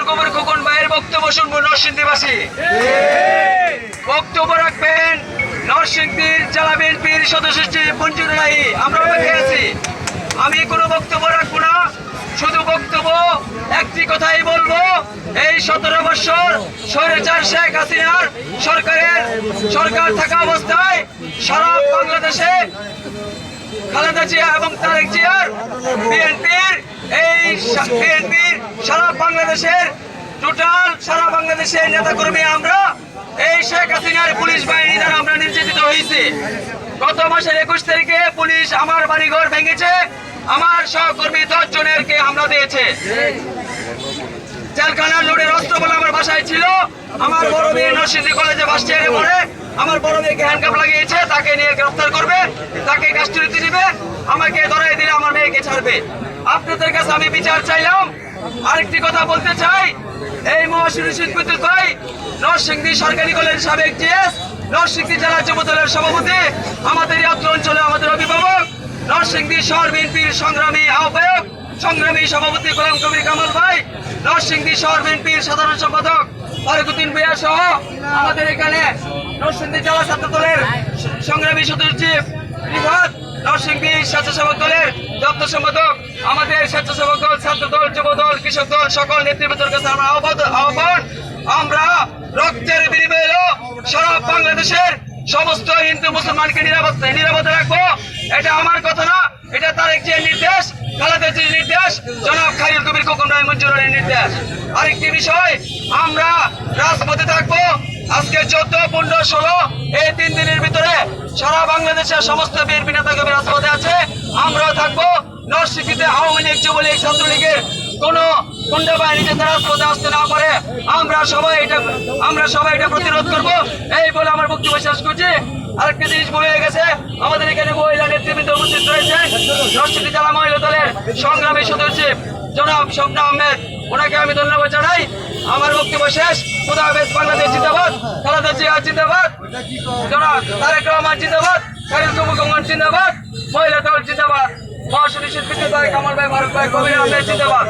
গোবর খোকন ভাইয়ের বক্তব্য শুনব নরসিংদীবাসী। বক্তব্য রাখবেন নরসিংদীর জেলা বিএনপির সদস্য মঞ্জুর রাহি আমরা আছি। আমি কোনো বক্তব্য রাখব না, শুধু বক্তব্য একটি কথাই বলব, এই সতেরো বছর স্বৈরাচার শেখ হাসিনার সরকারের সরকার থাকা অবস্থায় সারা বাংলাদেশে খালেদা জিয়া এবং তারেক জিয়ার বিএনপির এই বিএনপির সারা বাংলাদেশের, টোটাল সারা বাংলাদেশের নেতাকর্মী আমরা এই শেখ হাসিনার পুলিশ বাহিনী দ্বারা আমরা নির্যাতিত হয়েছি। গত মাসের একুশ তারিখে পুলিশ আমার বাড়িঘর ভেঙেছে, আমার সহকর্মী দশ জনেরকে হামলা দিয়েছে। জেলখানার লোডের অস্ত্র বলে আমার বাসায় ছিল, আমার বড় মেয়ে নরসিংদী কলেজে বাস চেয়ারে পড়ে আমার বড় মেয়েকে হ্যান্ডকাপ লাগিয়েছে, তাকে নিয়ে গ্রেফতার করবে, তাকে কাস্টডিতে দিবে আমাকে ধরাই দিলে আমার মেয়েকে ছাড়বে। আপনাদের কাছে আমি বিচার চাইলাম। আরেকটি কথা বলতে চাই, এই মহাশিরী বিদ্যুৎ ভাই, নরসিংদী সরকারি কলেজ সাবেক জিএস নরসিংদী জেলা যুব দলের সভাপতি, আমাদের এই অঞ্চলে আমাদের অভিভাবক, নরসিংদী শহর বিএনপির সংগ্রামী আহ্বায়ক, সংগ্রামী সভাপতি গোলাম কবির কামাল ভাই, নরসিংদী শহর বিএনপির সাধারণ সম্পাদক ফারুকুদ্দিন ভূয়া সহ আমাদের এখানে নরসিংদী জেলা ছাত্র দলের সংগ্রামী স্বেচ্ছাসেবক দলের স্বেচ্ছাসেবক দল কৃষক দল, সকল আহ্বান আমরা বাংলাদেশের সমস্ত হিন্দু, মুসলমানকে নিরাপদ নিরাপদে রাখব। এটা আমার কথা না, এটা তার একটি নির্দেশ, খালেদা জির নির্দেশ, জনাব খাইরুল কবির খোকন রায় মঞ্জুরের নির্দেশ। আরেকটি বিষয়, আমরা রাজপথে আজকে চোদ্দ, পনেরো, ষোলো, এই তিন দিনের ভিতরে সারা বাংলাদেশের সমস্ত বিএনপি নেতা কবি রাজপথে আছে। আমরাও থাকব। নরসিংদীতে আওয়ামী লীগ, যুবলীগ, ছাত্রলীগের কোন গুন্ডা বাহিনী যাতে রাজপথে আসতে না পারে, আমরা সবাই এটা, আমরা সবাই এটা প্রতিরোধ করব। এই বলে আমার বক্তব্য শেষ করছি। আরেকটা জিনিস বলে গেছে, আমাদের এখানে মহিলা নেতৃবৃন্দ উপস্থিত রয়েছে। নরসিংদী জেলা মহিলা দলের সংগ্রামী সদস্য জনাব স্বপ্না আহমেদ, ওনাকে আমি ধন্যবাদ জানাই। শেষ খুদা হাফেজ, বাংলাদেশ জিন্দাবাদ খালেদা জিয়া জিন্দাবাদ। জনাব তারেক রহমান জিন্দাবাদ খালিদ কবুর জিন্দাবাদ, মহিলা দল জিন্দাবাদ। মহাসনী শিল্পী তারেক কামাল ভাই ফারুক ভাই কবির আহমেদ জিন্দাবাদ।